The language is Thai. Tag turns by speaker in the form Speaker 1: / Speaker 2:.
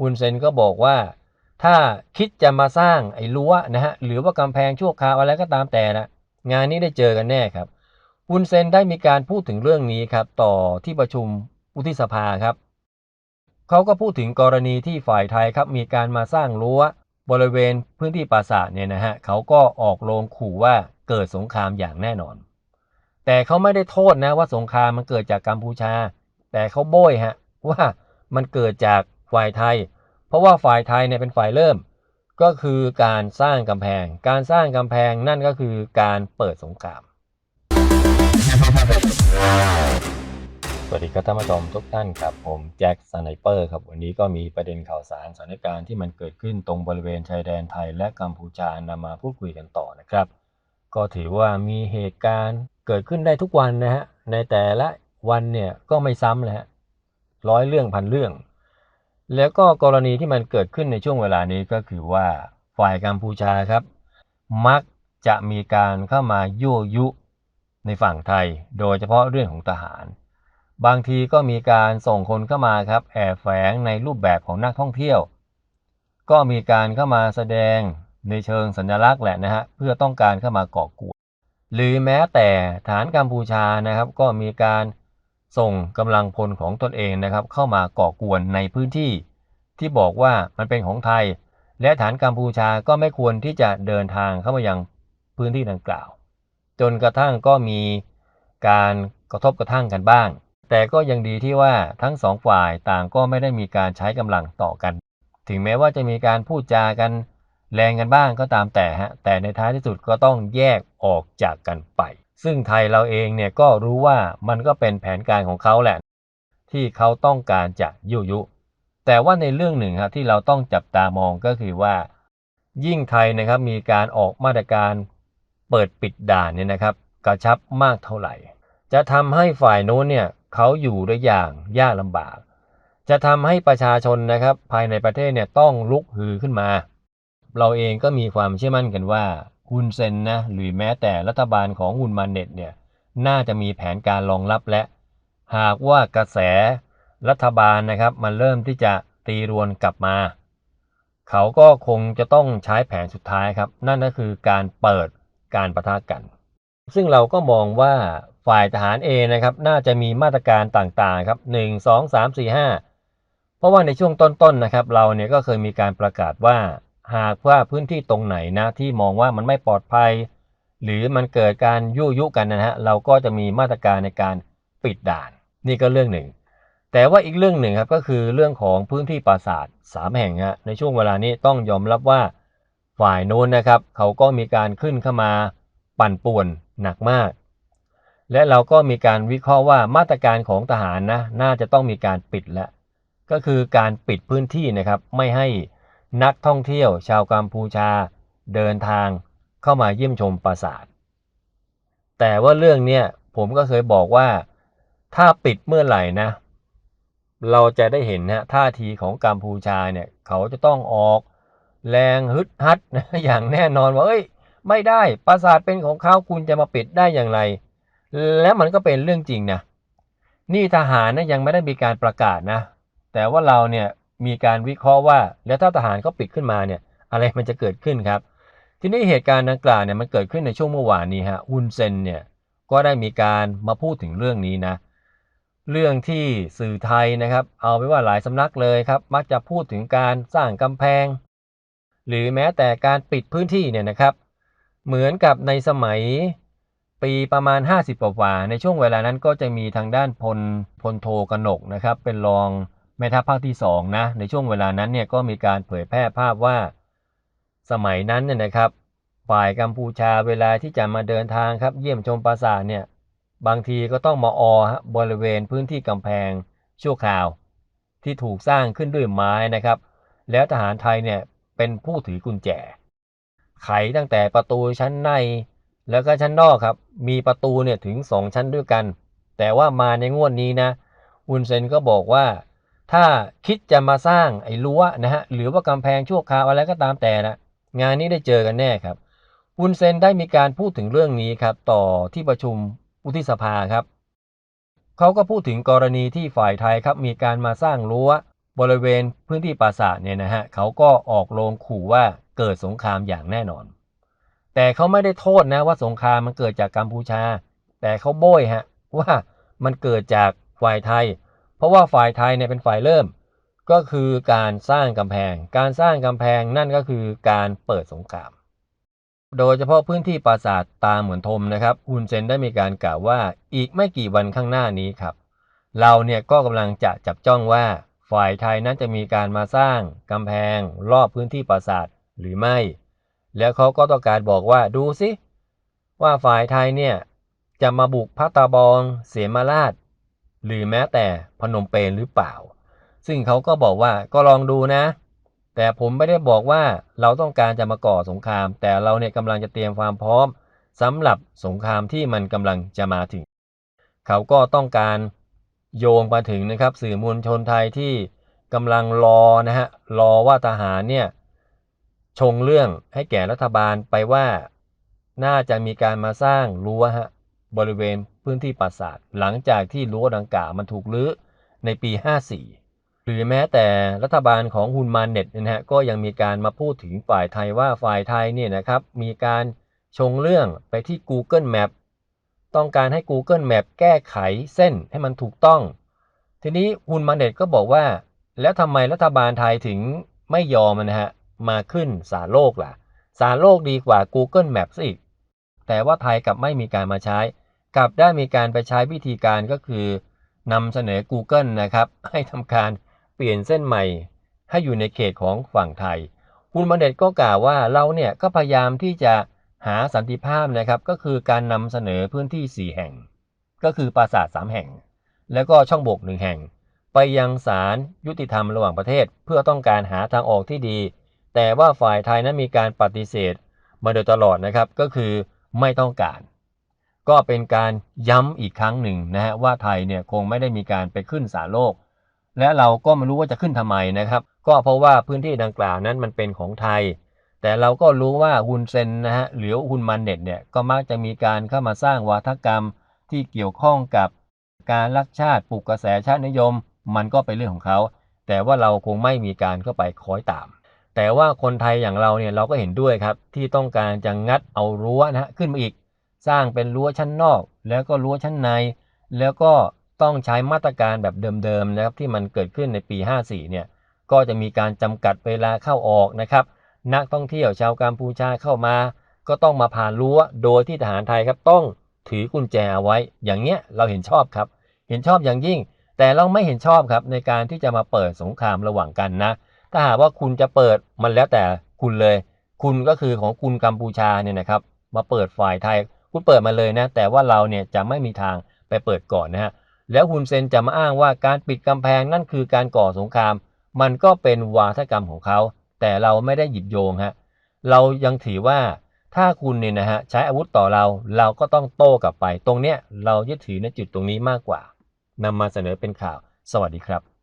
Speaker 1: อุนเซนก็บอกว่า ถ้าคิดจะมาสร้างไอ้รั้วนะฮะหรือว่ากำแพงชั่วคราวอะไรก็ตามแต่นะงานนี้ได้เจอกันแน่ครับอุนเซนได้มีการพูดถึงเรื่องนี้ครับต่อที่ประชุมอุทิสภาครับเขาก็พูดถึงกรณีที่ฝ่ายไทยครับมีการมาสร้างรั้วบริเวณพื้นที่ปราสาทเนี่ยนะฮะเขาก็ออกโรงขู่ว่าเกิดสงครามอย่างแน่นอน แต่เขาไม่ได้โทษนะว่าสงครามมันเกิดจากกัมพูชา แต่เขาโบยฮะว่ามันเกิดจาก ฝ่ายไทย เพราะว่าฝ่ายไทยเนี่ยเป็นฝ่ายเริ่ม ก็คือการสร้างกำแพง การสร้างกำแพงนั่นก็คือการเปิดสงคราม สวัสดีครับท่านผู้ชมทุกท่านครับผมแจ็คสไนเปอร์ครับวันนี้ก็มีประเด็นข่าวสารสถานการณ์ที่มันเกิดขึ้นตรงบริเวณชายแดนไทยและกัมพูชานำมาพูดคุยกันต่อนะครับ ก็ถือว่ามีเหตุการณ์เกิดขึ้นได้ทุกวันนะฮะในแต่ละวันเนี่ยก็ไม่ซ้ำเลยฮะร้อยเรื่องพันเรื่อง แล้วก็กรณีที่มันเกิดขึ้นในช่วงเวลานี้ก็คือว่าฝ่ายกัมพูชาครับ มักจะมีการเข้ามายั่วยุในฝั่งไทย โดยเฉพาะเรื่องของทหาร บางทีก็มีการส่งคนเข้ามาครับแอบแฝงในรูปแบบของนักท่องเที่ยว ก็มีการเข้ามาแสดงในเชิงสัญลักษณ์แหละนะฮะเพื่อต้องการเข้ามาก่อกวนหรือแม้แต่ฐานกัมพูชานะครับก็มีการ ส่งกำลังพลของตนเองนะครับเข้ามาก่อกวนในพื้นที่ ที่บอกว่ามันเป็นของไทย และฐานกัมพูชาก็ไม่ควรที่จะเดินทางเข้ามายังพื้นที่ดังกล่าว จนกระทั่งก็มีการกระทบกระทั่งกันบ้าง แต่ก็ยังดีที่ว่าทั้งสองฝ่ายต่างก็ไม่ได้มีการใช้กำลังต่อกัน ถึงแม้ว่าจะมีการพูดจากันแรงกันบ้างก็ตามแต่ฮะแต่ในท้ายที่สุดก็ต้องแยกออกจากกันไป ซึ่งไทยเราเองเนี่ยก็รู้ว่ามันก็เป็นแผนการของเขาแหละ ที่เขาต้องการจะยุยุ แต่ว่าในเรื่องหนึ่งครับที่เราต้องจับตามองก็คือว่า ยิ่งไทยนะครับมีการออกมาตรการเปิดปิดด่านเนี่ยนะครับ กระชับมากเท่าไหร่ จะทำให้ฝ่ายโน้นเนี่ยเขาอยู่ได้อย่างยากลำบาก จะทำให้ประชาชนนะครับภายในประเทศเนี่ยต้องลุกฮือขึ้นมา เราเองก็มีความเชื่อมั่นกันว่า ฮุนเซนนะหรือแม้แต่รัฐบาลของฮุนมาเน็ตเนี่ยน่าจะมีแผนการรองรับและ หากว่ากระแสรัฐบาลนะครับมันเริ่มที่จะตีรวนกลับมา เขาก็คงจะต้องใช้แผนสุดท้ายครับ นั่นก็คือการเปิดการประทะกัน ซึ่งเราก็มองว่าฝ่ายทหารเอนะครับน่าจะมีมาตรการต่างๆครับ 1 2 3 4 5 เพราะว่าในช่วงต้นๆนะครับ เราเนี่ยก็เคยมีการประกาศว่า หากว่าพื้นที่ตรงไหนนะที่มองว่ามันไม่ปลอดภัย หรือมันเกิดการยั่วยุกันนะฮะเราก็จะมีมาตรการในการปิดด่าน นี่ก็เรื่องหนึ่ง แต่ว่าอีกเรื่องหนึ่งครับก็คือเรื่องของพื้นที่ปราสาทสามแห่งฮะในช่วงเวลานี้ต้องยอมรับว่าฝ่ายโน้นนะครับ เขาก็มีการขึ้นเข้ามาปั่นป่วนหนักมาก และเราก็มีการวิเคราะห์ว่ามาตรการของทหารนะน่าจะต้องมีการปิดแล้วก็คือการปิดพื้นที่นะครับไม่ให้ นักท่องเที่ยวชาวกัมพูชาเดินทางเข้ามาเยี่ยมชมปราสาท แต่ว่าเรื่องเนี้ยผมก็เคยบอกว่าถ้าปิดเมื่อไหร่นะ เราจะได้เห็นนะท่าทีของกัมพูชาเนี่ยเขาจะต้องออก แรงฮึดฮัดนะอย่างแน่นอนว่าเอ้ย ไม่ได้ปราสาทเป็นของเขาคุณจะมาปิดได้อย่างไร และมันก็เป็นเรื่องจริงนะนี่ทหารนะยังไม่ได้มีการประกาศนะ แต่ว่าเราเนี่ย มีการวิเคราะห์ว่า แล้วถ้าทหารเขาปิดขึ้นมาเนี่ยอะไรมันจะเกิดขึ้นครับ ทีนี้เหตุการณ์ดังกล่าวเนี่ยมันเกิดขึ้นในช่วงเมื่อวานนี้ฮะฮุนเซนเนี่ยก็ได้มีการมาพูดถึงเรื่องนี้นะ เรื่องที่สื่อไทยนะครับ เอาไปว่าหลายสำนักเลยครับ มักจะพูดถึงการสร้างกำแพง หรือแม้แต่การปิดพื้นที่เนี่ยนะครับ เหมือนกับในสมัยปีประมาณ 50 กว่าในช่วงเวลานั้นก็จะมีทางด้านพลพลโทกนกนะครับ เป็นรอง แม่ทัพภาคที่2นะในช่วงเวลานั้นเนี่ยก็มีการเผยแพร่ภาพว่า สมัยนั้นเนี่ยนะครับ ฝ่ายกัมพูชาเวลาที่จะมาเดินทางครับเยี่ยมชมปราสาทเนี่ยบางทีก็ต้องมาออบริเวณพื้นที่กำแพงชั่วคราว ที่ถูกสร้างขึ้นด้วยไม้นะครับ แล้วทหารไทยเนี่ยเป็นผู้ถือกุญแจ ไขตั้งแต่ประตูชั้นใน แล้วก็ชั้นนอกครับ มีประตูเนี่ยถึง 2 ชั้นด้วยกัน แต่ว่ามาในงวดนี้นะอุนเซนก็บอกว่า ถ้าคิดจะมาสร้างไอ้รั้วนะฮะหรือว่ากำแพงชั่วคราวอะไรก็ตามแต่นะงานนี้ได้เจอกันแน่ครับอุนเซนได้มีการพูดถึงเรื่องนี้ครับต่อที่ประชุมอุทิสภาครับเขาก็พูดถึงกรณีที่ฝ่ายไทยครับมีการมาสร้างรั้วบริเวณพื้นที่ปราสาทเนี่ยนะฮะเขาก็ออกโรงขู่ว่าเกิดสงครามอย่างแน่นอน แต่เขาไม่ได้โทษนะว่าสงครามมันเกิดจากกัมพูชา แต่เขาโบยฮะว่ามันเกิดจากฝ่ายไทย เพราะว่าฝ่ายไทยเนี่ยเป็นฝ่ายเริ่ม ก็คือการสร้างกำแพง การสร้างกำแพงนั่นก็คือการเปิดสงคราม โดยเฉพาะพื้นที่ปราสาทตาเหมือนทมนะครับฮุนเซนได้มีการกล่าวว่าอีกไม่กี่วันข้างหน้านี้ครับ เราเนี่ยก็กำลังจะจับจ้องว่าฝ่ายไทยนั้นจะมีการมาสร้างกำแพง รอบพื้นที่ปราสาทหรือไม่ แล้วเขาก็ต้องการบอกว่าดูสิว่าฝ่ายไทยเนี่ยจะมาบุกพัตตาบอง เสียมาราช หรือแม้แต่พนมเปญหรือเปล่า ซึ่งเขาก็บอกว่าก็ลองดูนะ แต่ผมไม่ได้บอกว่าเราต้องการจะมาก่อสงคราม แต่เราเนี่ยกำลังจะเตรียมความพร้อมสำหรับสงครามที่มันกำลังจะมาถึง เขาก็ต้องการโยงมาถึงนะครับ สื่อมวลชนไทยที่กำลังรอนะฮะรอว่าทหารเนี่ยชงเรื่องให้แก่รัฐบาลไปว่าน่าจะมีการมาสร้างรั้วฮะ บริเวณพื้นที่ปราสาทหลังจากที่รั้วดังกล่าวมันถูกรื้อในปี 54 หรือแม้แต่รัฐบาลของฮุนมานเน็ตนะฮะก็ยังมีการมาพูดถึงฝ่ายไทยว่าฝ่ายไทยเนี่ยนะครับมีการชงเรื่องไปที่ Google Map ต้องการให้ Google Map แก้ไขเส้นให้มันถูกต้อง ทีนี้ฮุนมานเน็ตก็บอกว่า แล้วทำไมรัฐบาลไทยถึงไม่ยอมนะฮะมาขึ้นสารโลกล่ะ สารโลกดีกว่า Google Map ซะอีกแต่ว่าไทยกลับไม่มีการมาใช้ กลับได้มีการไปใช้วิธีการก็คือนำเสนอ Google นะครับ ให้ทำการเปลี่ยนเส้นใหม่ ให้อยู่ในเขตของฝั่งไทย คุณบันเดตก็กล่าวว่าเราเนี่ยก็พยายามที่จะหาสันติภาพนะครับ ก็คือการนำเสนอพื้นที่ 4 แห่ง ก็คือปราสาท 3 แห่ง แล้วก็ช่องบกหนึ่งแห่ง ไปยังศาลยุติธรรมระหว่างประเทศ เพื่อต้องการหาทางออกที่ดี แต่ว่าฝ่ายไทยนั้นมีการปฏิเสธ มาโดยตลอดนะครับก็คือไม่ต้องการ ก็เป็นการย้ำอีกครั้งหนึ่งนะฮะว่าไทยเนี่ยคงไม่ได้มีการไปขึ้นศาลโลก และเราก็ไม่รู้ว่าจะขึ้นทำไมนะครับ ก็เพราะว่าพื้นที่ดังกล่าวนั้นมันเป็นของไทย แต่เราก็รู้ว่าฮุนเซนนะฮะหรือฮุนมันเน็ตเนี่ยก็มักจะมีการเข้ามาสร้างวาทกรรมที่เกี่ยวข้องกับการรักชาติปลุกกระแสชาตินิยม มันก็เป็นเรื่องของเขา แต่ว่าเราคงไม่มีการเข้าไปคอยตาม แต่ว่าคนไทยอย่างเราเนี่ยเราก็เห็นด้วยครับที่ต้องการจะงัดเอารั้วนะฮะขึ้นมาอีก สร้างเป็นรั้วชั้นนอก แล้วก็รั้วชั้นใน แล้วก็ต้องใช้มาตรการแบบเดิมๆนะครับที่มันเกิดขึ้นในปี 54 เนี่ยก็จะมีการจำกัดเวลาเข้าออกนะครับ นักท่องเที่ยวชาวกัมพูชาเข้ามา ก็ต้องมาผ่านรั้วโดยที่ทหารไทยครับต้องถือกุญแจเอาไว้ อย่างเงี้ยเราเห็นชอบครับ เห็นชอบอย่างยิ่ง แต่เราไม่เห็นชอบครับในการที่จะมาเปิดสงครามระหว่างกันนะ ถ้าหากว่าคุณจะเปิดมันแล้วแต่คุณเลย คุณก็คือของคุณกัมพูชาเนี่ยนะครับ มาเปิดฝ่ายไทย คุณเปิดมาเลยนะ แต่ว่าเราเนี่ยจะไม่มีทางไปเปิดก่อนนะฮะ แล้วฮุนเซนจะมาอ้างว่าการปิดกำแพงนั่นคือการก่อสงคราม มันก็เป็นวาทกรรมของเขา แต่เราไม่ได้หยิบโยงฮะ เรายังถือว่าถ้าคุณเนี่ยนะฮะใช้อาวุธต่อเราเราก็ต้องโต้กลับไป ตรงเนี้ยเรายึดถือในจุดตรงนี้มากกว่านำมาเสนอเป็นข่าว สวัสดีครับ